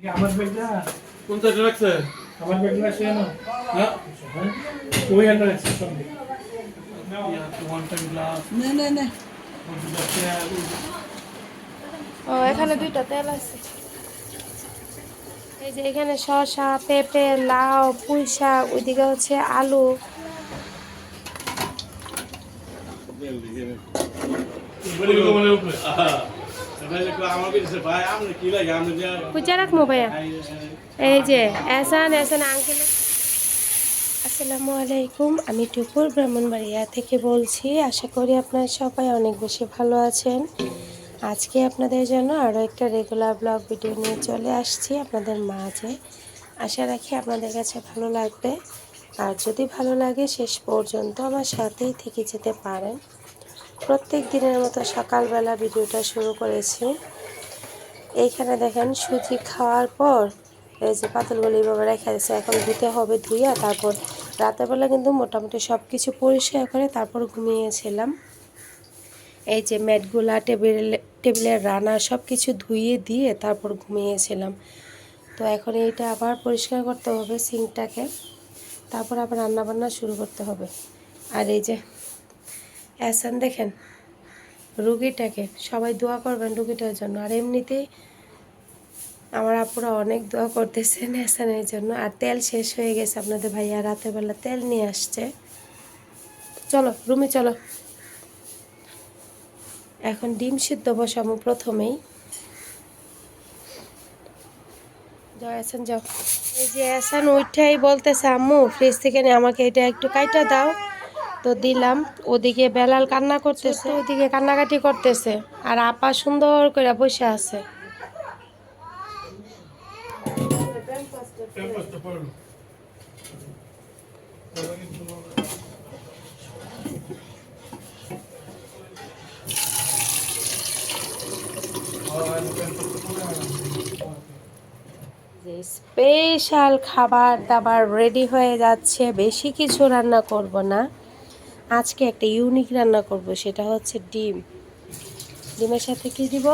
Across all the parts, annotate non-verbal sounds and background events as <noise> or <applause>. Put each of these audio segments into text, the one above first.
আমার ব্যাগটা কোনটা রাখছে? আমার ব্যাগটা রাখছি জানো? হ্যাঁ? ওই রাখছি সঙ্গে। ও এখানে দুইটা তেল আছে। এই যে এখানে শসা পেঁপে লাউ পুঁই শাক ওইদিকে হচ্ছে আলু। উপরে। ভাইয়া এই যে আসসালামু আলাইকুম, আমি টুকুর ব্রাহ্মণবাড়িয়া থেকে বলছি, আশা করি আপনারা সবাই অনেক বেশি ভালো আছেন। আজকে আপনাদের জন্য আরও একটা রেগুলার ব্লগ ভিডিও নিয়ে চলে আসছি আপনাদের মাঝে। আশা রাখি আপনাদের কাছে ভালো লাগবে। আর যদি ভালো লাগে, শেষ পর্যন্ত আমার সাথেই থেকে যেতে পারেন। প্রত্যেক দিনের মতো সকালবেলা ভিডিওটা শুরু করেছি। এইখানে দেখেন সুজি খাওয়ার পর এই যে পাতলগুলো এইভাবে রেখে দিয়েছে। এখন ধুতে হবে ধুইয়া তারপর রাতের বেলা কিন্তু মোটামুটি সব কিছু পরিষ্কার করে তারপর ঘুমিয়েছিলাম। এই যে ম্যাটগুলা, টেবিল, টেবিলের রানা সব কিছু ধুইয়ে দিয়ে তারপর ঘুমিয়েছিলাম। তো এখন এইটা আবার পরিষ্কার করতে হবে সিঙ্কটাকে। তারপর আবার রান্না বান্না শুরু করতে হবে। আর এই যে অ্যাসান দেখেন, রুগীটাকে সবাই দোয়া করবেন রুগীটার জন্য। আর এমনিতেই আমার আপুরা অনেক দোয়া করতেছেন এসানের জন্য। আর তেল শেষ হয়ে গেছে আপনাদের ভাইয়া রাতের বেলা তেল নিয়ে আসছে। চলো, রুমে চলো। এখন ডিম সিদ্ধ বসাবো প্রথমেই। যাও এসান যাও। এই যে এসান ওইটাই বলতেছে, আম্মু ফ্রিজ থেকে নিয়ে আমাকে এটা একটু কাইটা দাও। তো দিলাম ওদিকে বেলাল কান্না করতেছে। ওদিকে কান্নাকাটি করতেছে আর আপা সুন্দর করে বসে আছে। স্পেশাল খাবার দাবার রেডি হয়ে যাচ্ছে বেশি কিছু রান্না করব না। আজকে একটা ইউনিক রান্না করব, সেটা হচ্ছে ডিম। ডিমের সাথে কি দিব?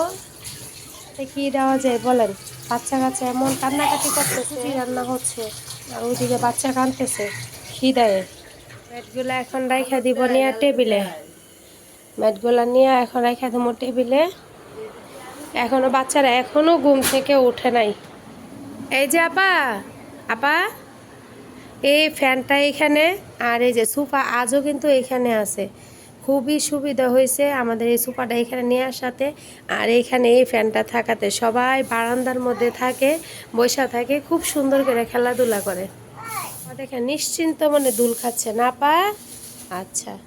কি দেওয়া যায় বলেন? বাচ্চা কাচ্চা এমন কান্নাকাটি করতেছে রান্না হচ্ছে? আর ওইদিকে বাচ্চা কাঁদতেছে, খিদায়ে। ম্যাটগুলো এখন রাইখা দিব নিয়ে টেবিলে। ম্যাটগুলো নিয়ে এখন রাইখা দেবো টেবিলে। এখনও বাচ্চারা এখনও ঘুম থেকে উঠে নাই। এই যে আপা আপা? এই ফ্যানটা এখানে আর এই যে সোফা আজও কিন্তু এখানে আছে। খুবই সুবিধা হয়েছে আমাদের এই সোফাটা এখানে নিয়ে আসাতে। আর এখানে এই ফ্যানটা থাকাতে সবাই বারান্দার মধ্যে থাকে, বসা থাকে, খুব সুন্দর করে খেলাধুলা করে। দেখেন, নিশ্চিন্ত মনে দুল খাচ্ছে। না পা? আচ্ছা।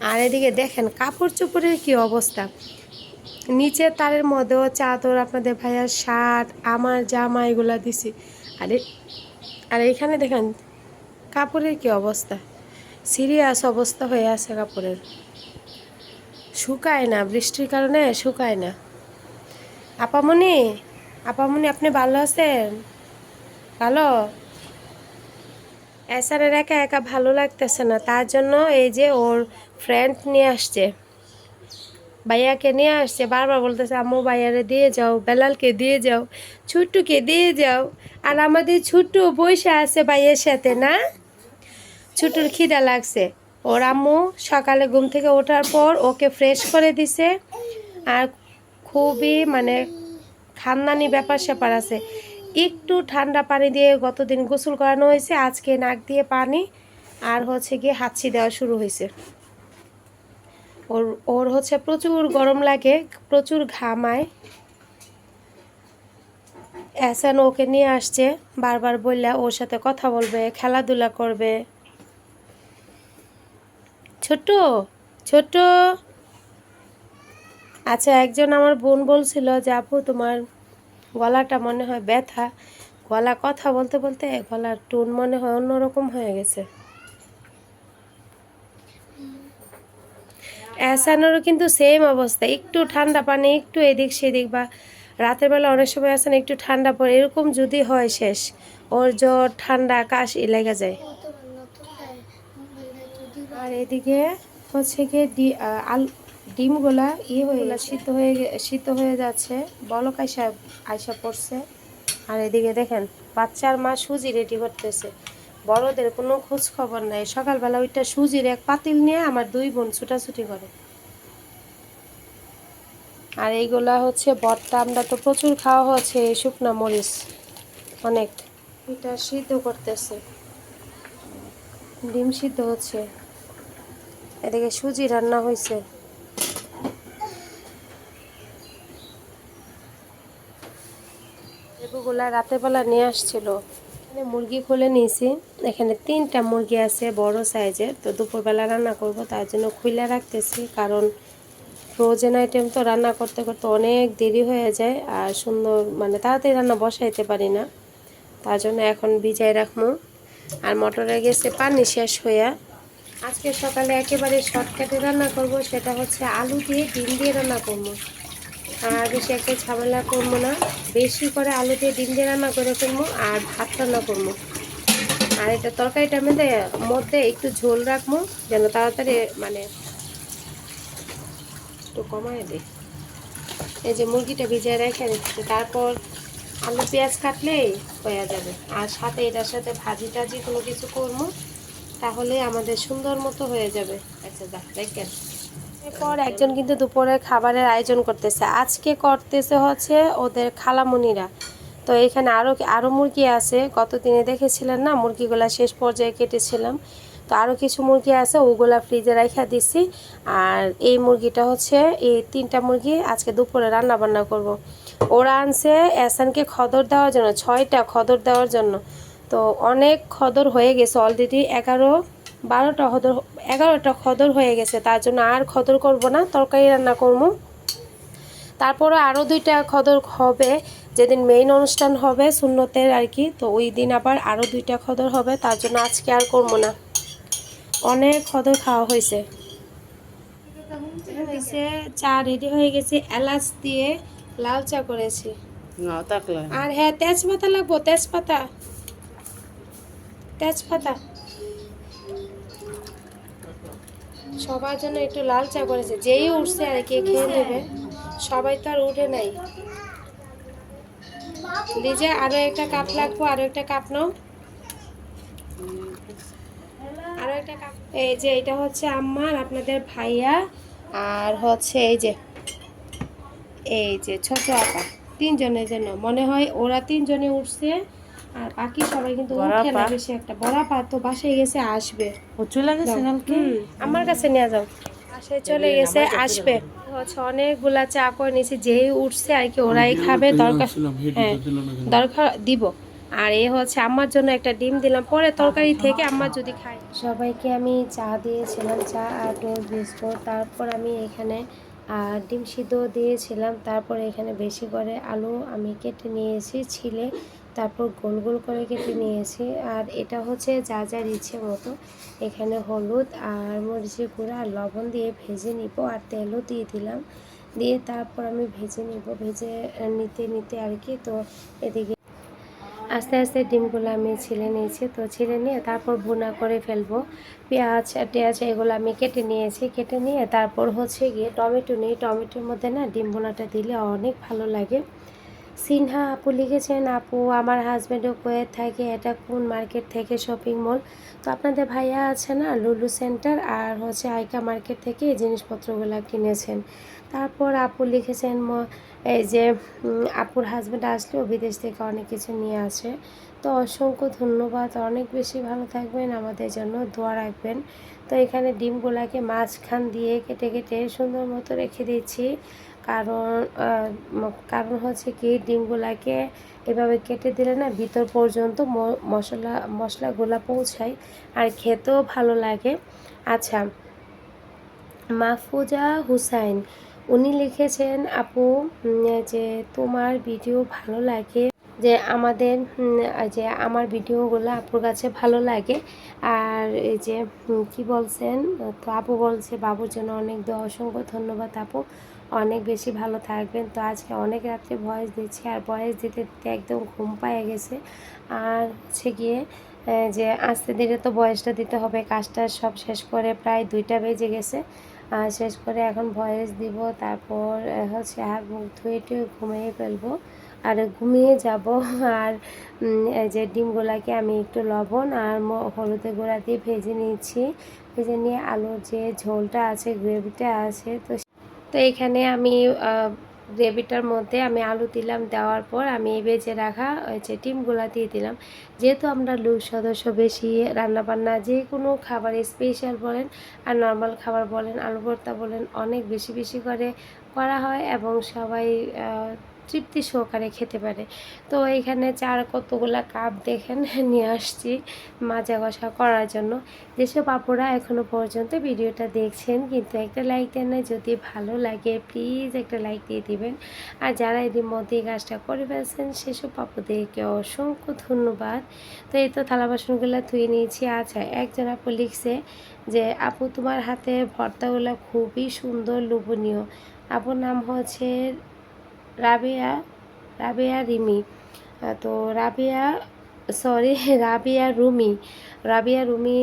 আর এদিকে দেখেন কাপড় চোপড়ের কি অবস্থা। নিচে তারের মধ্যেও চাদর আপনাদের ভাইয়ার শার্ট, আমার জামা এগুলা দিছি। আরে আর এখানে দেখেন, কাপড়ের কি অবস্থা? সিরিয়াস অবস্থা হয়ে আছে কাপড়ের। শুকায় না, বৃষ্টির কারণে শুকায় না। আপামনি আপামনি আপনি ভালো আছেন? ভালো? এসারের একা একা ভালো লাগতেছে না, তার জন্য এই যে ওর ফ্রেন্ড নিয়ে আসছে। ভাইয়াকে নিয়ে আসছে, বারবার বলতেছে, আম্মু, ভাইয়ারে দিয়ে যাও, বেলালকে দিয়ে যাও, ছুট্টুকে দিয়ে যাও। আর আমাদের ছুট্টু বসে আছে ভাইয়ের সাথে, না? ছুটুর খিদা লাগছে। ওর আম্মু সকালে ঘুম থেকে ওঠার পর ওকে ফ্রেশ করে দিছে। আর খুবই মানে খানদানি ব্যাপার স্যাপার আছে। একটু ঠান্ডা পানি দিয়ে গতদিন গোসল করানো হয়েছে, আজকে নাক দিয়ে পানি। আর হচ্ছে গিয়ে হাঁচি দেওয়া শুরু হয়েছে। ওর ওর হচ্ছে প্রচুর গরম লাগে, প্রচুর ঘামায়। এসান ওকে নিয়ে আসছে, বারবার বললে ওর সাথে কথা বলবে, খেলাধুলা করবে। ছোট ছোট আচ্ছা একজন আমার বোন বলছিল যে, আপু, তোমার গলাটা মনে হয় ব্যথা। গলা কথা বলতে বলতে গলার টোন মনে হয় অন্যরকম হয়ে গেছে। অ্যাসানেরও কিন্তু সেম অবস্থা। একটু ঠান্ডা পানি, একটু এদিক সেদিক বা রাতের বেলা অনেক সময় আসান একটু ঠান্ডা পড়ে, এরকম যদি হয় শেষ, ওর জ্বর, ঠান্ডা, কাশি লেগে যায়। আর এদিকে হচ্ছে গিয়ে ডি আলু, ডিমগুলা ইয়ে হয়ে গেল শীত হয়ে সিদ্ধ হয়ে যাচ্ছে, বলক আইসা আইসা পড়ছে। আর এদিকে দেখেন, বাচ্চার মা সুজি রেডি করতেছে। বড়দের কোনো খোঁজ খবর নাই। সকালবেলা ওইটা সুজির এক পাতিল নিয়ে আমার দুই বোন ছুটাছুটি করে। আর এইগুলা হচ্ছে বটটা আমরা তো প্রচুর খাওয়া হচ্ছে শুকনা মরিচ অনেক। এটা সিদ্ধ করতেছে। ডিম সিদ্ধ হচ্ছে। এদিকে সুজি রান্না হয়েছে। লেবুগুলা রাতের বেলা নিয়ে আসছিল। এখানে মুরগি খুলে নিয়েছি। এখানে তিনটা মুরগি আছে বড় সাইজের। তো দুপুরবেলা রান্না করব, তার জন্য খুলে রাখতেছি। কারণ ফ্রোজেন আইটেম তো রান্না করতে করতে অনেক দেরি হয়ে যায় আর সুন্দর মানে তাড়াতাড়ি রান্না বসাইতে পারি না। তার জন্য এখন ভিজাই রাখব। আর মটরে গেছে পানি শেষ হইয়া। আজকে সকালে একেবারে শর্টকাটে রান্না করব, সেটা হচ্ছে আলু দিয়ে ডিম দিয়ে রান্না করব। আর বেশি একটা ঝামেলা করব না। বেশি করে আলু দিয়ে ডিম দিয়ে রান্না করে ফেলব আর ভাত রান্না করব। আর এটা তরকারিটার মধ্যে মধ্যে একটু ঝোল রাখব, যেন তাড়াতাড়ি মানে একটু কমায় দিই। এই যে মুরগিটা ভিজিয়ে রেখে দিচ্ছি, তারপর আলু, পেঁয়াজ কাটলেই হয়ে যাবে। আর সাথে এটার সাথে ভাজি টাজি কোনো কিছু করব, তাহলে আমাদের সুন্দর মতো হয়ে যাবে। আচ্ছা দেখ দেখেন। এরপর একজন কিন্তু দুপুরের খাবারের আয়োজন করতেছে। আজকে করতেছে হচ্ছে ওদের খালামুনিরা। তো এখানে আরও আরও মুরগি আছে। গত দিনে দেখেছিলেন না? মুরগিগুলা শেষ পর্যায়ে কেটেছিলাম। তো আরও কিছু মুরগি আছে, ওগুলা ফ্রিজে রাখা দিছি। আর এই মুরগিটা হচ্ছে, এই তিনটা মুরগি আজকে দুপুরে রান্না বান্না করব। ওরা আনছে এসানকে খদর দেওয়ার জন্য, ছয়টা খদর দেওয়ার জন্য। তো অনেক খদর হয়ে গেছে অলরেডি এগারো বারোটা খদর এগারোটা খদর হয়ে গেছে তার জন্য আর খদর করব না তরকারি রান্না করব। তারপরে আরও দুইটা খদর হবে যেদিন মেইন অনুষ্ঠান হবে শূন্যতের আর কি তো ওই দিন আবার আরও দুইটা খদর হবে তার জন্য আজকে আর করব না। অনেক খদর খাওয়া হয়েছে। হয়েছে চা রেডি হয়ে গেছে এলাচ দিয়ে লাল চা করেছি। আর হ্যাঁ তেজপাতা লাগবো তেজপাতা। তেজপাতা। সবার জন্য একটু লাল চা করেছে। যেই উঠছে আর কে খেয়ে নেবে। সবাই তো আর উঠে নাই। লিজে আরও একটা কাপ লাগবো আরও একটা কাপ নাও। আরও একটা কাপ। এই যে এটা হচ্ছে আম্মার আপনাদের ভাইয়া আর হচ্ছে এই যে এই যে ছোট আপা। তিনজনের জন্য। মনে হয় ওরা তিনজনে উঠছে। আর বাকি সবাই কিন্তু উঠে না বেশি একটা। বড় আপা তো বাসায় গেছে আসবে। ও চলে গেছে। কালকে আমার কাছে নিয়ে যাও। বাসায় চলে গেছে আসবে। হচ্ছে অনেকগুলা চা করে নিয়েছি যেই উঠছে আর কি ওরাই খাবে দরকার হ্যাঁ দরকার দিব। আর এ হচ্ছে আমার জন্য একটা ডিম দিলাম পরে তরকারি থেকে আম্মা যদি খায়। সবাইকে আমি চা দিয়েছিলাম চা আর টোস্ট বিস্কুট তারপর আমি এখানে আর ডিম সিদ্ধ দিয়েছিলাম। তারপর এখানে বেশি করে আলু আমি কেটে নিয়েছি ছিলে। তারপর গোল গোল করে কেটে নিয়েছি। আর এটা হচ্ছে যা যার ইচ্ছে মতো। এখানে হলুদ আর মরিচের গুঁড়া আর লবণ দিয়ে ভেজে নিব আর তেলও দিয়ে দিলাম। দিয়ে তারপর আমি ভেজে নিব। ভেজে নিতে নিতে আর কি তো এদিকে আস্তে আস্তে ডিমগুলো আমি ছিলে নিয়েছি। তো ছিলে নিয়ে তারপর ভুনা করে ফেলব। পেঁয়াজ টেয়াজ এগুলো আমি কেটে নিয়েছি। কেটে নিয়ে তারপর হচ্ছে গিয়ে টমেটো নিই। টমেটোর মধ্যে না ডিম ভুনাটা দিলে অনেক ভালো লাগে। সিনহা আপু লিখেছেন, আপু, আমার হাজব্যান্ডও কয়ে থাকে, এটা কোন মার্কেট থেকে? শপিং মল তো আপনাদের ভাইয়া আছে না, লুলু সেন্টার আর হচ্ছে আইকা মার্কেট থেকে এই জিনিসপত্রগুলো কিনেছেন। তারপর আপু লিখেছেন এই যে আপুর হাজব্যান্ড আসলেও বিদেশ থেকে অনেক কিছু নিয়ে আসে। তো অসংখ্য ধন্যবাদ, অনেক বেশি ভালো থাকবেন, আমাদের জন্য দোয়া রাখবেন। তো এখানে ডিমগুলাকে মাঝখান দিয়ে কেটে কেটে সুন্দর মতো রেখে দিচ্ছি। কারণ কারণ হচ্ছে কি, ডিমগুলাকে এভাবে কেটে দিলে না ভিতর পর্যন্ত মশলা, মশলাগুলা পৌঁছায় আর খেতেও ভালো লাগে। আচ্ছা মাহফুজা হুসাইন, উনি লিখেছেন, আপু যে তোমার ভিডিও ভালো লাগে, যে আমাদের যে আমার ভিডিওগুলো আপুর কাছে ভালো লাগে, আর এই যে কি বলছেন, তো আপু বলছে, বাবুর জন্য অনেক অসংখ্য ধন্যবাদ আপু। অনেক বেশি ভালো থাকবেন। তো আজকে অনেক রাত্রে ভয়েস দিচ্ছি আর ভয়েস দিতে দিতে একদম ঘুম পায়ে গেছে। আর হচ্ছে গিয়ে যে আস্তে ধীরে তো বয়সটা দিতে হবে। কাজটা সব শেষ করে প্রায় দুইটা বেজে গেছে। আর শেষ করে এখন ভয়েস দিব। তারপর হচ্ছে হাত মুখ ধুয়ে টুয়ে ঘুমিয়ে ফেলব। আর ঘুমিয়ে যাব। আর যে ডিমগুলাকে আমি একটু লবণ আর হলুদের গুঁড়া দিয়ে ভেজে নিয়েছি ভেজে নিয়ে আলুর যে ঝোলটা আছে, গ্রেভিটা আছে, তো তো এখানে আমি গ্রেভিটার মধ্যে আমি আলু দিলাম, দেওয়ার পর আমি ভেজে রাখা ওই যে ডিমগুলা দিয়ে দিলাম। যেহেতু আমরা লোক সদস্য, বেশি রান্নাবান্না, যে কোনো খাবার স্পেশাল বলেন আর নর্মাল খাবার বলেন আলু ভর্তা বলেন, অনেক বেশি বেশি করে করা হয় এবং সবাই তৃপ্তি সহকারে খেতে পারে। তো এখানে চার কতগুলা কাপ দেখেন নিয়ে আসছি মাজা কষা করার জন্য। যেসব আপুরা এখনও পর্যন্ত ভিডিওটা দেখছেন, কিন্তু একটা লাইক দেন না যদি ভালো লাগে প্লিজ একটা লাইক দিয়ে দিবেন। আর যারা এদের মধ্যে এই কাজটা করে ফেলছেন, সেসব আপুদেরকে অসংখ্য ধন্যবাদ। তো এই তো থালা বাসনগুলো ধুয়ে নিয়েছি। আচ্ছা একজন আপু লিখছে যে, আপু, তোমার হাতে ভর্তাগুলো খুবই সুন্দর, লোভনীয়। আপুর নাম হচ্ছে রাবিয়া রাবিয়া রিমি। তো রাবিয়া সরি <laughs> রাবিয়া রুমি। রাবিয়া রুমি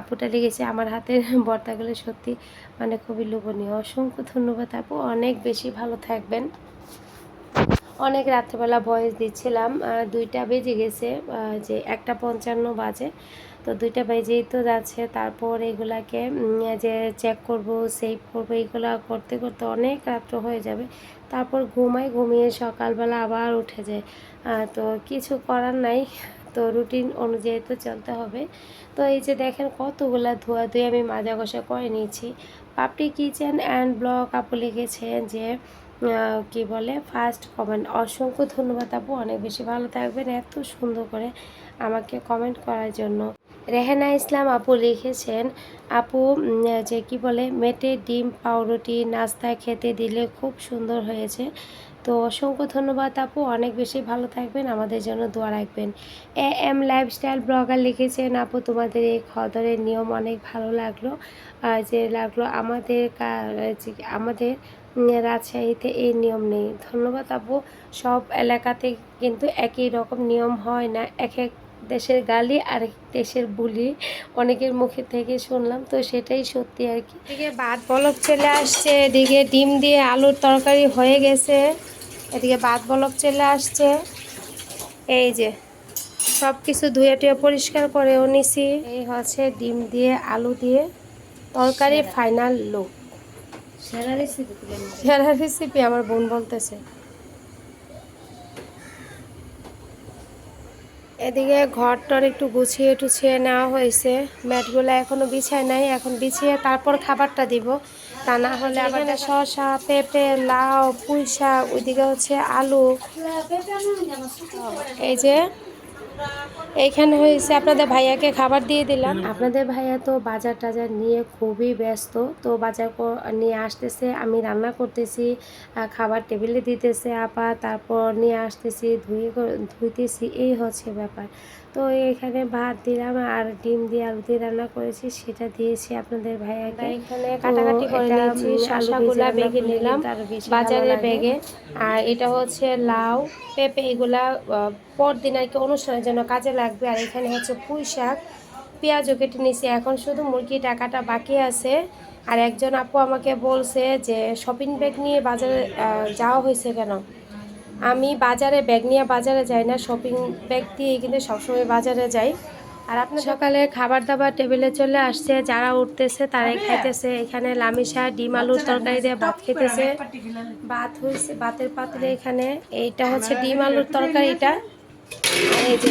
আপুটা লিখেছে আমার হাতের <laughs> ভর্তাগুলো সত্যি মানে খুবই লোভনীয়। অসংখ্য ধন্যবাদ আপু, অনেক বেশি ভালো থাকবেন। অনেক রাত্রেবেলা ভয়েস দিচ্ছিলাম দুইটা বেজে গেছে যে একটা পঞ্চান্ন বাজে। তো দুইটা বেজেই তো যাচ্ছে, তারপর এগুলাকে যে চেক করব সেভ করব, এগুলা করতে করতে অনেক রাত্র হয়ে যাবে। তারপর ঘুমাই, ঘুমিয়ে সকালবেলা আবার উঠে যায় তো কিছু করার নাই, তো রুটিন অনুযায়ী তো চলতে হবে। তো এই যে দেখেন কতগুলা ধোয়া ধুয়ে আমি মাজা কষা করে নিয়েছি। পাপড়ি কিচেন অ্যান্ড ব্লগ আপু লিখেছেন যে কি বলে, ফার্স্ট কমেন্ট, অসংখ্য ধন্যবাদ আপু, অনেক বেশি ভালো থাকবেন এত সুন্দর করে আমাকে কমেন্ট করার জন্য। রেহানা ইসলাম আপু লিখেছেন, আপু যে কি বলে, মেটে ডিম, পাউরুটি নাস্তায় খেতে দিলে খুব সুন্দর হয়েছে। তো অসংখ্য ধন্যবাদ আপু, অনেক বেশি ভালো থাকবেন, আমাদের জন্য দোয়া রাখবেন। এ এম লাইফস্টাইল ব্লগার লিখেছেন, আপু, তোমাদের এই খদরের নিয়ম অনেক ভালো লাগল যে লাগল আমাদের আমাদের রাজশাহীতে এই নিয়ম নেই। ধন্যবাদ আপু, সব এলাকাতে কিন্তু একই রকম নিয়ম হয় না, এক এক দেশের গালি আর দেশের বুলি অনেকের মুখে থেকে শুনলাম তো সেটাই সত্যি আর কি। এদিকে ভাত বলক চলে আসছে এদিকে ডিম দিয়ে আলুর তরকারি হয়ে গেছে এদিকে ভাত বলক চলে আসছে। এই যে সব কিছু ধুয়ে টুয়ে পরিষ্কার করেও নিছি। এই হচ্ছে ডিম দিয়ে আলু দিয়ে তরকারি ফাইনাল লুক সেরা রেসিপি সেরা রেসিপি আমার বোন বলতেছে। এদিকে ঘরটর একটু গুছিয়ে টুছিয়ে নেওয়া হয়েছে। ম্যাটগুলো এখনও বিছায় নাই। এখন বিছিয়ে তারপর খাবারটা দিব। তা না হলে আবার শসা পেঁপে লাউ পুঁই শাক ওইদিকে হচ্ছে আলু। এই যে এইখানে হয়েছে, আপনাদের ভাইয়াকে খাবার দিয়ে দিলাম। আপনাদের ভাইয়া তো বাজার টাজার নিয়ে খুবই ব্যস্ত, তো বাজার নিয়ে আসতেছে, আমি রান্না করতেছি খাবার টেবিলে দিতেছে আপা, তারপর নিয়ে আসতেছি, ধুয়ে ধুইতেছি, এই হচ্ছে ব্যাপার। তো এখানে ভাত দিলাম আর ডিম দিয়ে আলু দিয়ে রান্না করেছি সেটা দিয়েছি আপনাদের ভাইয়াকে। এখানে কাটাকাটি করে নিয়েছি শসাগুলা বেগে নিলাম বাজারের ব্যাগে। আর এটা হচ্ছে লাউ পেঁপে এগুলা পরদিন আর কি অনুষ্ঠানের জন্য কাজে লাগবে। আর এখানে হচ্ছে পুঁই শাক পেঁয়াজও কেটে নিয়েছি। এখন শুধু মুরগি টাকাটা বাকি আছে। আর একজন আপু আমাকে বলছে যে শপিং ব্যাগ নিয়ে বাজারে যাওয়া হয়েছে কেন? আমি বাজারে ব্যাগ নিয়ে বাজারে যাই না শপিং ব্যাগ দিয়ে কিন্তু সবসময় বাজারে যাই। আর আপনার সকালে খাবার দাবার টেবিলে চলে আসছে যারা উঠতেছে তারাই খাইতেছে। এখানে লামিশা ডিম আলুর তরকারি দিয়ে ভাত খেতেছে। ভাত হয়েছে ভাতের পাত্রে এখানে এইটা হচ্ছে ডিম আলুর তরকারিটা। এই যে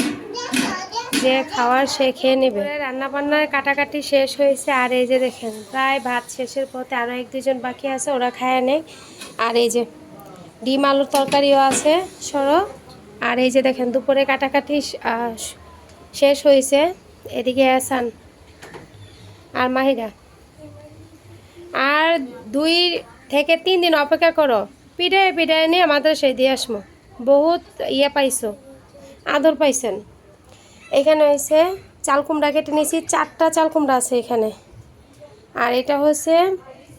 যে খাওয়ার সে খেয়ে নেবে। রান্না বান্নার কাটাকাটি শেষ হয়েছে আর এই যে দেখেন প্রায় ভাত শেষের পথে আরও এক দুজন বাকি আছে ওরা খায় নেই আর এই যে ডিম আলুর তরকারিও আছে, সরো। আর এই যে দেখেন, দুপুরে কাটাকাটি শেষ হয়েছে। এদিকে আসান আর মাহিরা। আর দুই থেকে তিন দিন অপেক্ষা করো। পিঠায় পিঠায় নিয়ে আমাদের সেই দিয়ে আসব বহুত ইয়ে পাইছো, আদর পাইছেন। এখানে হয়েছে চাল কুমড়া কেটে নিয়েছি, চারটা চাল কুমড়া আছে এখানে। আর এটা হচ্ছে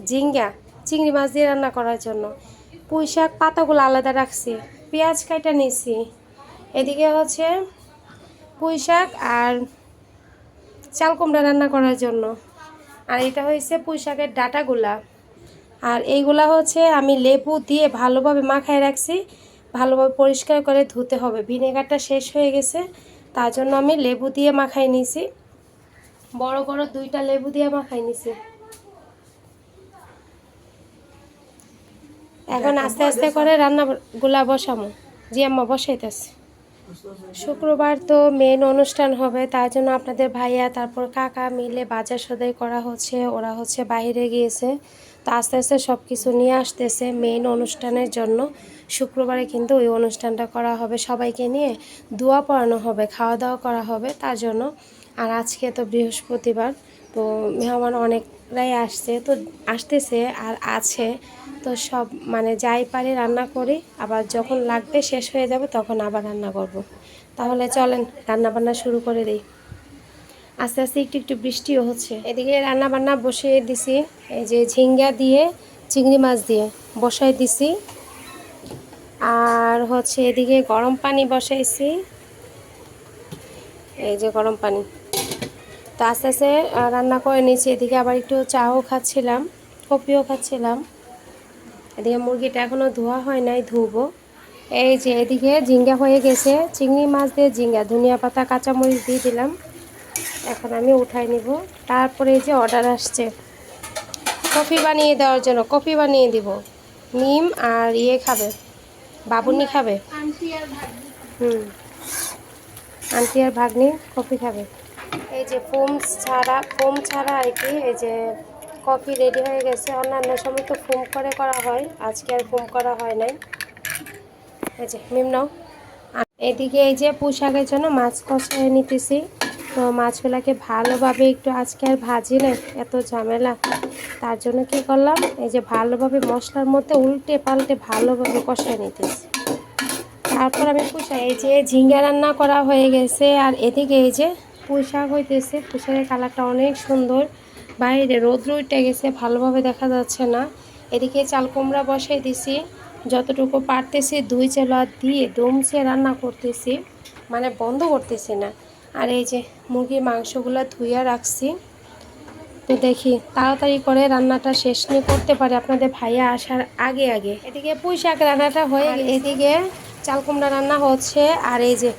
ঝিঙ্গা, চিংড়ি মাছ দিয়ে রান্না করার জন্য। পুঁই শাক পাতাগুলো আলাদা রাখছি, পেঁয়াজ কাটা নিয়েছি এদিকে হচ্ছে পুঁই শাক আর চাল কুমড়া রান্না করার জন্য। আর এটা হয়েছে পুঁই শাকের ডাটাগুলা। আর এইগুলা হচ্ছে আমি লেবু দিয়ে ভালোভাবে মাখায় রাখছি, ভালোভাবে পরিষ্কার করে ধুতে হবে। ভিনেগারটা শেষ হয়ে গেছে, তার জন্য আমি লেবু দিয়ে মাখাই নিছি। বড় বড় দুইটা লেবু দিয়ে মাখাই নিছি। এখন আস্তে আস্তে করে রান্নাগুলা বসামো। জি আম্মা বসাইতেছে। শুক্রবার তো মেন অনুষ্ঠান হবে তার জন্য আপনাদের ভাইয়া তারপর কাকা মিলে বাজার সদাই করা হচ্ছে ওরা হচ্ছে বাইরে গিয়েছে। তো আস্তে আস্তে সব কিছু নিয়ে আসতেছে মেন অনুষ্ঠানের জন্য। শুক্রবারে কিন্তু ওই অনুষ্ঠানটা করা হবে সবাইকে নিয়ে দোয়া পড়ানো হবে খাওয়া দাওয়া করা হবে তার জন্য। আর আজকে তো বৃহস্পতিবার তো মেহমান অনেকরাই আসছে। তো আসতেছে আর আছে। তো সব মানে যাই পারি রান্না করি। আবার যখন লাগবে শেষ হয়ে যাবে তখন আবার রান্না করব। তাহলে চলেন রান্না বান্না শুরু করে দিই। আস্তে আস্তে একটু একটু বৃষ্টিও হচ্ছে। এদিকে রান্না বান্না বসিয়ে দিছি। এই যে ঝিঙ্গা দিয়ে, চিংড়ি মাছ দিয়ে বসাই দিছি। আর হচ্ছে এদিকে গরম পানি বসাইছি। এই যে গরম পানি। তো আস্তে আস্তে রান্না করে নিয়েছি। এদিকে আবার একটু চাও খাচ্ছিলাম কপিও খাচ্ছিলাম। এদিকে মুরগিটা এখনও ধোয়া হয় নাই ধুবো। এই যে এদিকে ঝিঙ্গা হয়ে গেছে। চিংড়ি মাছ দিয়ে ঝিঙ্গা ধনিয়া পাতা কাঁচামরিচ দিয়ে দিলাম। এখন আমি উঠাই নিব। তারপরে এই যে অর্ডার আসছে। কফি বানিয়ে দেওয়ার জন্য কফি বানিয়ে দিব। নিম আর ইয়ে খাবে বাবুনি খাবে। হুম। আন্টি আর ভাগ্নি কফি খাবে। এই যে ফোম ছাড়া ফোম ছাড়া আর কি, এই যে কফি রেডি হয়ে গেছে। অন্যান্য সময় তো ফোম করে করা হয়, আজকে আর ফোম করা হয় নাই। এই যে আর এদিকে এই যে পুঁশাকের জন্য মাছ কষায় নিতেছি। তো মাছগুলাকে ভালোভাবে একটু আজকে আর ভাজি না এত ঝামেলা। তার জন্য কি করলাম, এই যে ভালোভাবে মশলার মধ্যে উল্টে পাল্টে ভালোভাবে কষায় নিতেছি। তারপর আমি পুঁশাক, এই যে ঝিঙ্গা রান্না করা হয়ে গেছে, আর এদিকে এই যে পুঁশাক হইতেছে। পুঁশাকের কালারটা অনেক সুন্দর। বাইরে রোদ্র উঠে গেছে, ভালোভাবে দেখা যাচ্ছে না। এদিকে চাল কুমড়া বসাই দিছি। যতটুকু পারতেছি দুই চেলা দিয়ে দমছে রান্না করতেছি। মানে বন্ধ করতেছি না। আর এই যে মুরগির মাংসগুলো ধুইয়া রাখছি। তো দেখি তাড়াতাড়ি করে রান্নাটা শেষ নিয়ে করতে পারে আপনাদের ভাইয়া আসার আগে আগে। এদিকে পুঁই শাক রান্নাটা হয়ে এদিকে চাল কুমড়া রান্না হচ্ছে। আর এই যে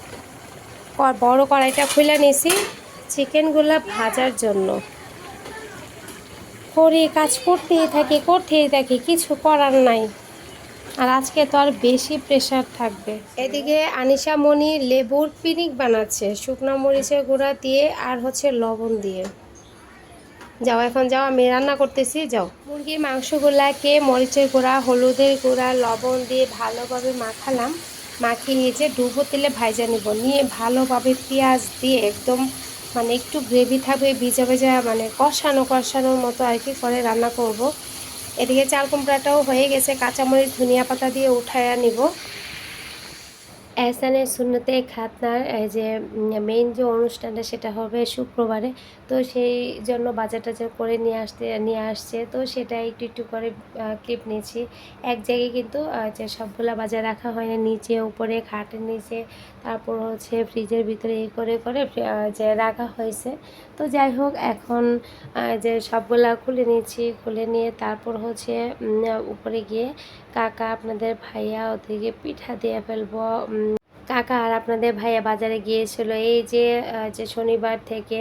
বড় কড়াইটা খুলে নিয়েছি চিকেনগুলো ভাজার জন্য। করি, কাজ করতেই থাকি করতেই থাকি, কিছু করার নাই। আর আজকে তো আর বেশি প্রেশার থাকবে। এদিকে আনিশা মণি লেবুর পিনিক বানাচ্ছে, শুকনো মরিচের গুঁড়া দিয়ে আর হচ্ছে লবণ দিয়ে। যাও, এখন যাও, আমি রান্না করতেছি, যাও। মুরগির মাংসগুলাকে মরিচের গুঁড়া, হলুদের গুঁড়া, লবণ দিয়ে ভালোভাবে মাখালাম। মাখিয়ে নিয়েছে ডুবো তেলে ভাইজা নিব নিয়ে ভালোভাবে পেঁয়াজ দিয়ে একদম মানে একটু গ্রেভি থাকবে, ভিজা ভেজা মানে কষানো কষানোর মতো আর কি করে রান্না করব। এদিকে চাল কুমড়াটাও হয়ে গেছে, কাঁচামরিচ, ধনিয়া পাতা দিয়ে উঠায়া নিব এহসানের সুন্নতে খাতনার যে মেইন যে অনুষ্ঠানটা সেটা হবে শুক্রবারে। তো সেই জন্য বাজার টাজার করে নিয়ে আসতে, নিয়ে আসছে, তো সেটা একটু একটু করে ক্লিপ নিয়েছি। এক জায়গায় কিন্তু যে সবগুলা বাজার রাখা হয় না, নিচে, উপরে, খাটের নিচে তারপর হচ্ছে ফ্রিজের ভিতরে এই করে করে যে রাখা হয়েছে। তো যাই হোক, এখন যে সবগুলা খুলে নিয়েছি, খুলে নিয়ে তারপর হচ্ছে উপরে গিয়ে কাকা আপনাদের ভাইয়া ওদেরকে পিঠা দিয়ে ফেলব কাকা আর আপনাদের ভাইয়া বাজারে গিয়েছিল। এই যে যে শনিবার থেকে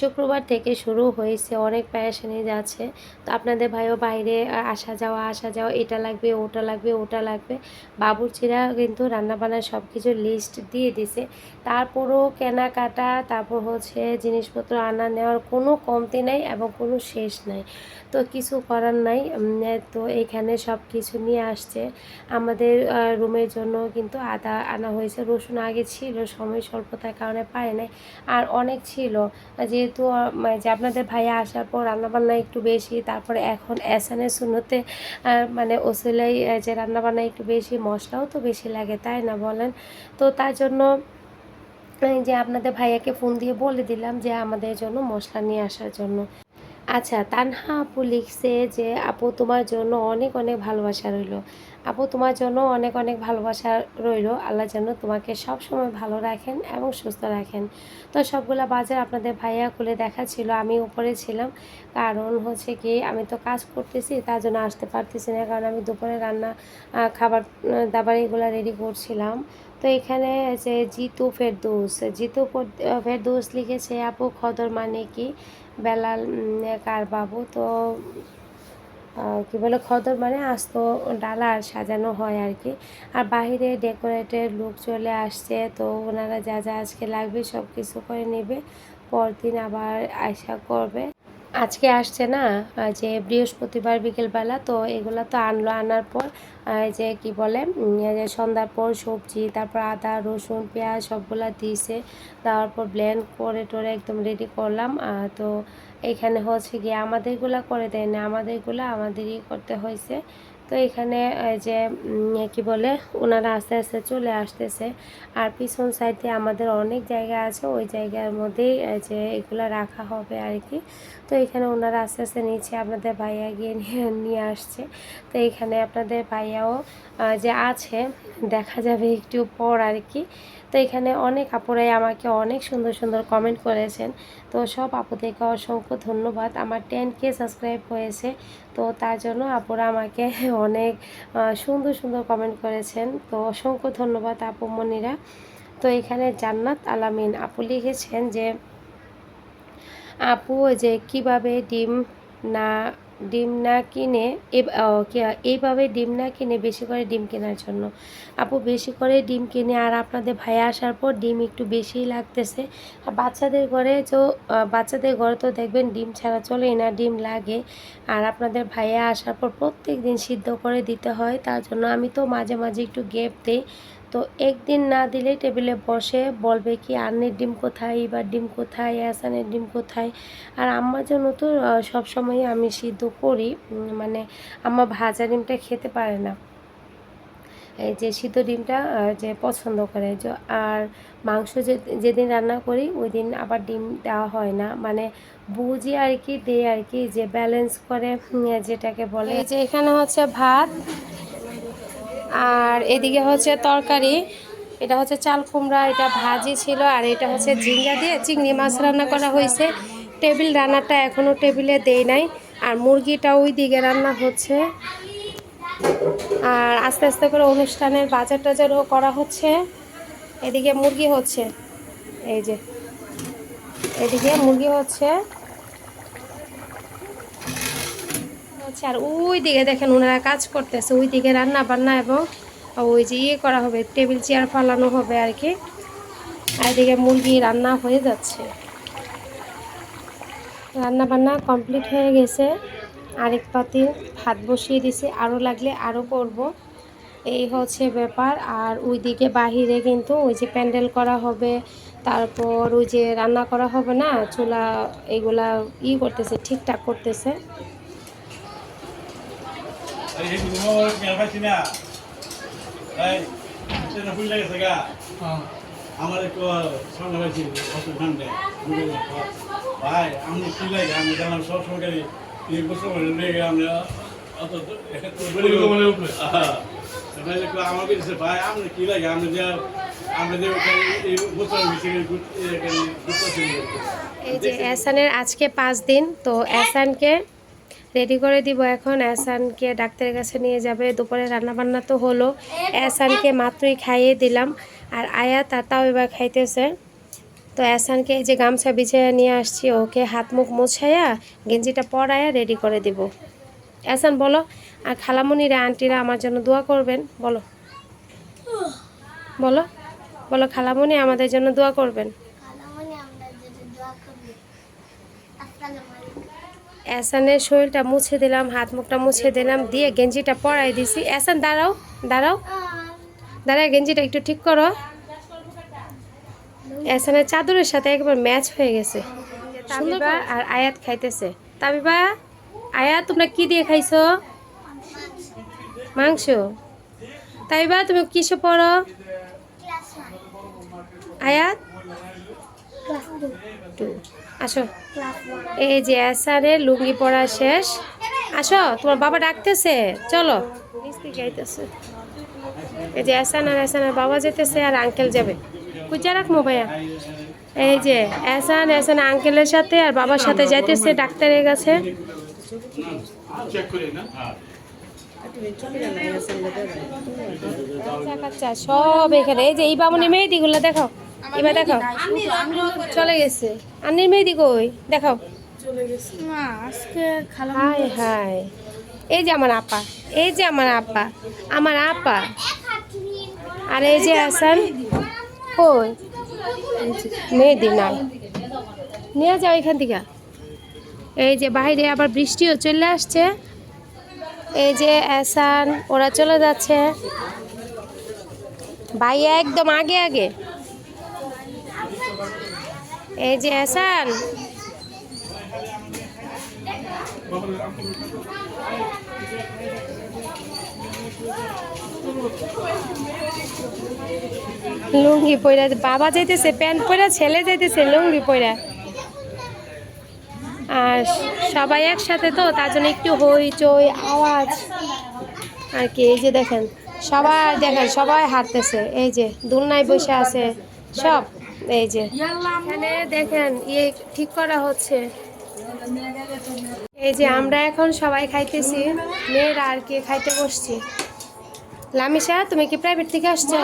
শুক্রবার থেকে শুরু হয়েছে, অনেক প্যারেশানি যাচ্ছে। তো আপনাদের ভাইও বাইরে আসা যাওয়া আসা যাওয়া, এটা লাগবে, ওটা লাগবে ওটা লাগবে। বাবুর্চিরা কিন্তু রান্নাবান্না সব কিছু লিস্ট দিয়ে দিছে। তারপরও কেনাকাটা, তারপর হচ্ছে জিনিসপত্র আনা নেওয়ার কোনো কমতি নাই এবং কোনো শেষ নাই। তো কিছু করার নাই। তো এখানে সব কিছু নিয়ে আসছে। আমাদের রুমের জন্য কিন্তু আদা আনা হয়েছে। রসুন আগে ছিল, সময় স্বল্পতার কারণে পায় নাই। আর অনেক ছিল। যেহেতু যে আপনাদের ভাইয়া আসার পর রান্নাবান্না একটু বেশি, তারপরে এখন এসানের শুনোতে মানে ওসিলাই যে রান্নাবান্না একটু বেশি, মশলাও তো বেশি লাগে, তাই না বলেন? তো তার জন্য যে আপনাদের ভাইয়াকে ফোন দিয়ে বলে দিলাম যে আমাদের জন্য মশলা নিয়ে আসার জন্য। আচ্ছা তানহা আপু লিখছে যে, আপু, তোমার জন্য অনেক অনেক ভালোবাসা রইল। আপু, তোমার জন্য অনেক অনেক ভালোবাসা রইল। আল্লাহ যেন তোমাকে সব সময় ভালো রাখেন এবং সুস্থ রাখেন। তো সবগুলা বাজার আপনাদের ভাইয়া খুলে দেখাচ্ছিল, আমি উপরে ছিলাম। কারণ হচ্ছে কি, আমি তো কাজ করতেছি, তার জন্য আসতে পারতেছি না। কারণ আমি দুপুরে রান্না খাবার দাবার এগুলো রেডি করছিলাম। তো এখানে যে, জিতু ফেরদৌস। জিতু ফেরদৌস লিখেছে, আপু, খদর মানে কি? বেলাল কার বাবু, তো কি বলে, খদর মানে আস্ত ডালা সাজানো হয় আর কি। আর বাহিরে ডেকোরেটের লুক চলে আসছে, তো ওনারা যা যা আজকে লাগবে সব কিছু করে নেবে, পরদিন আবার আয়সা করবে। আজকে আসছে না যে বৃহস্পতিবার বিকেলবেলা, তো এগুলো তো আনলো, আনার পর যে কি বলে যে সন্ধ্যার পর সবজি, তারপর আদা, রসুন, পেঁয়াজ সবগুলো দিয়েছে, দেওয়ার পর ব্লেন্ড করে টোরে একদম রেডি করলাম তো এখানে হচ্ছে গিয়ে আমাদেরগুলো করে দেয় না আমাদেরগুলো আমাদেরই করতে হয়েছে তো এখানে যে কি বলে, ওনারা আস্তে আস্তে চলে আসতেছে। আর পিছন সাইডে আমাদের অনেক জায়গা আছে, ওই জায়গার মধ্যেই যে, এগুলো রাখা হবে আর কি তো এখানে ওনারা আস্তে আস্তে নিচে আপনাদের ভাইয়া গিয়ে <laughs> নিয়ে আসছে। তো এখানে আপনাদের ভাইয়াও যে, আছে, দেখা যাবে একটু পর আর কি তো এখানে অনেক আপুরাই আমাকে অনেক সুন্দর সুন্দর কমেন্ট করেছেন। তো সব আপুদেরকে অসংখ্য ধন্যবাদ। আমার টেন কে সাবস্ক্রাইব হয়েছে। তো তার জন্য আপুরা আমাকে <laughs> অনেক সুন্দর সুন্দর কমেন্ট করেছেন। তো অসংখ্য ধন্যবাদ আপু মনিরা। তো এখানে জান্নাত আলামিন আপু লিখেছেন যে, আপু যে কীভাবে ডিম না ডিম না কিনে এইভাবে ডিম না কিনে বেশি করে ডিম কেনার জন্য। আপু, বেশি করে ডিম কিনে আর আপনাদের ভাইয়া আসার পর ডিম একটু বেশিই লাগতেছে। আর বাচ্চাদের ঘরে তো বাচ্চাদের ঘরে তো দেখবেন ডিম ছাড়া চলে না, ডিম লাগে। আর আপনাদের ভাইয়া আসার পর প্রত্যেক দিন সিদ্ধ করে দিতে হয়, তার জন্য আমি তো মাঝে মাঝে একটু গ্যাপ দিই। তো একদিন না দিলে টেবিলে বসে বলবে কি, আন্নের ডিম কোথায়? এবার ডিম কোথায়? আসানের ডিম কোথায়? আর আম্মার জন্য তো সবসময় আমি সিদ্ধ করি মানে আম্মা ভাজা ডিমটা খেতে পারে না। এই যে সিদ্ধ ডিমটা যে পছন্দ করে, যে- আর মাংস যে, যেদিন রান্না করি ওই দিন আবার ডিম দেওয়া হয় না। মানে বুঝি আর কি দেয় আর কি, যে ব্যালেন্স করে যেটাকে বলে। যে এখানে হচ্ছে ভাত আর এদিকে হচ্ছে তরকারি, এটা হচ্ছে চাল কুমড়া, এটা ভাজি ছিল, আর এটা হচ্ছে ঝিঙ্গা দিয়ে চিংড়ি মাছ রান্না করা হয়েছে। টেবিল রান্নাটা এখনও টেবিলে দেই নাই, আর মুরগিটা ওই দিকে রান্না হচ্ছে। আর আস্তে আস্তে করে অনুষ্ঠানের বাজার টাজারও করা হচ্ছে। এদিকে মুরগি হচ্ছে, এই যে, এদিকে মুরগি হচ্ছে। হচ্ছে আর ওই দিকে দেখেন ওনারা কাজ করতেছে, ওই দিকে রান্না বান্না এবং ওই যে ইয়ে করা হবে, টেবিল চেয়ার ফালানো হবে আর কি। আর এদিকে মুরগি রান্না হয়ে যাচ্ছে। রান্না বান্না কমপ্লিট হয়ে গেছে। আরেক পাতিল ভাত বসিয়ে দিছে আরও লাগলে আরও করব। এই হচ্ছে ব্যাপার। আর ওইদিকে বাহিরে কিন্তু ওই যে প্যান্ডেল করা হবে, তারপর ওই যে রান্না করা হবে না, চুলা এগুলা ই করতেছে, ঠিকঠাক করতেছে এই এই তুমি মেল পাইছি না এই সেটা ভুল লাগেছে গা আমার একটু সামনে পাইছি অসুখ ঠান্ডে ভাই আমি কি লাগে আমি জানলাম সব সময় তিন বছর মানে লেগে অত আমার কাছে ভাই আপনি কি লাগে আপনি যে এই যে এহসানের আজকে পাঁচ দিন তো এহসানকে রেডি করে দিব এখন। অ্যাসানকে ডাক্তারের কাছে নিয়ে যাবে। দুপুরে রান্নাবান্না তো হলো। অ্যাসানকে মাত্রই খাইয়ে দিলাম। আর আয়া আর তাও এবার খাইতেছে। তো অ্যাসানকে এই যে গামছা বিছিয়ে নিয়ে আসছি, ওকে হাত মুখ মোছাইয়া গেঞ্জিটা পরাইয়া রেডি করে দিব। অ্যাসান বলো। আর খালামণিরা আন্টিরা আমার জন্য দোয়া করবেন। বলো। বলো। বলো, খালামুনি আমাদের জন্য দোয়া করবেন খালামণি আমরা যদি দোয়া করি আসসালামু আলাইকুম এসানের শরীরটা মুছে দিলাম হাত মুখটা মুছে দিলাম দিয়ে গেঞ্জিটা পরাই দিছি। এসান দাঁড়াও দাঁড়াও। দাঁড়ায় গেঞ্জিটা একটু ঠিক করো। এসানের চাদরের সাথে একবার ম্যাচ হয়ে গেছে। তাবিবা। আর আয়াত খাইতেছে। তাবিবা আয়াত তোমরা কি দিয়ে খাইছো? মাংস। তাইবা তুমি কিসে পড়ো? ক্লাস আয়াত? টু আসো। এই যে এসারের লুঙ্গি পরা শেষ। আসো, তোমার বাবা ডাকতেছে। চলো। আইতেছে। এই যে এসান আর এসানের বাবা যেতেছে আর আঙ্কেল যাবে। খুঁজে রাখব ভাইয়া। এই যে এসান এসান আঙ্কেলের সাথে আর বাবার সাথে যাইতেছে, ডাক্তারের কাছে। সব এখানে। এই যে এই বামনি মেহেদিগুলো দেখাও। এবার দেখাও। চলে গেছে। আন্নির মেহেদি কই? দেখাও। হাই এই যে আমার আপা এই যে আমার আপা আমার আপা। আর এই যে আসান কই? মেহেদি নাই। নিয়ে যাও এখান থেকে। এই যে বাইরে আবার বৃষ্টিও চলে আসছে। এই যে এসান ওরা চলে যাচ্ছে। ভাইয়া একদম আগে আগে। এই যে এসান লুঙ্গি পইরা বাবা যাইতেছে, প্যান্ট পরে ছেলে যাইতেছে, লুঙ্গি পইরা। আর সবাই একসাথে তো, তার জন্য একটু হই চই আওয়াজ। আর কি, এই যে দেখেন সবাই দেখেন, সবাই হাঁটতেছে, এই যে দুলনায় বসে আছে, সব। এই যে এখানে দেখেন ইয়ে ঠিক করা হচ্ছে এই যে আমরা এখন সবাই খাইতেছি মেয়েরা আর কি খাইতে বসছি লামিশা তুমি কি প্রাইভেট থেকে আসছো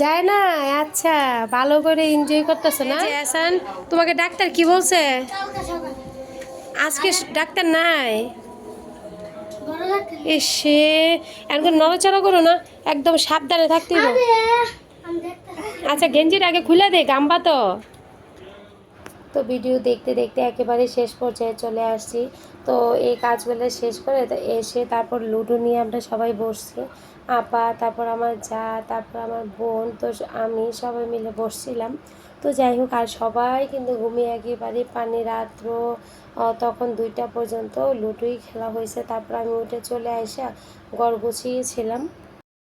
যায় না আচ্ছা ভালো করে এনজয় করতেছো না আসান তোমাকে ডাক্তার কি বলছে আজকে ডাক্তার নাই এসে এখন নড়াচড়া করো না একদম সাবধানে থাকতে হবে আচ্ছা গেঞ্জির আগে খুলে দে, গাম্বা তো। তো ভিডিও দেখতে দেখতে একেবারে শেষ পর্যায়ে চলে আসছি। তো এই কাজগুলো শেষ করে তো এসে তারপর লুডো নিয়ে আমরা সবাই বসছি। আপা, তারপর আমার যা, তারপর আমার বোন, তো আমি সবাই মিলে বসছিলাম। তো যাই হোক, আর সবাই কিন্তু ঘুমিয়ে একেবারে পানি রাত্র তখন দুইটা পর্যন্ত লুডোই খেলা হয়েছে। তারপর আমি উঠে চলে আসা গড় গুছিয়েছিলাম